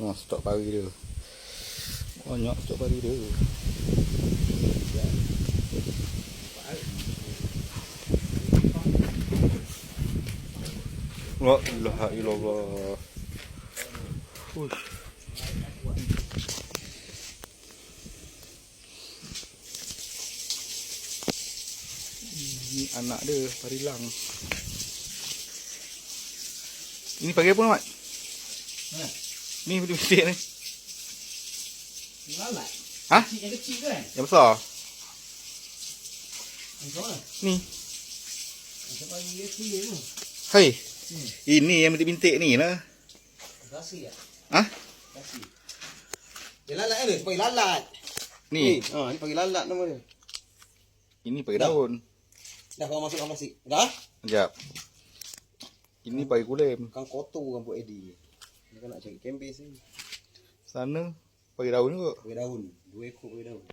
Oh, stok pari dia. Banyak stok pari dia. La ilaha illallah. Uish. Ni anak dia, parilang. Ini pagi apa Mat? Ha. Ni bilik-bilik ni. Lalat. Ha? Kecil yang kecil kan? Yang besar. Macam mana? Ni. Macam pagi dia tu. Hai. Hmm. Ini yang bintik-bintik ni lah. Rasa ya? Ha? Rasa. Dia lalat kan dia? Dia panggil lalat. Ni. Ha, ni panggil lalat nama dia. Ini pakai Dah. daun. Dah kau masuk dalam plastik. Dah? Sekejap. Ini pakai kulem. Kang kotor rambut Eddie. Dia kan nak cari kembis ni. Sana pakai daun juga. Pakai daun. Dua ekor pakai daun.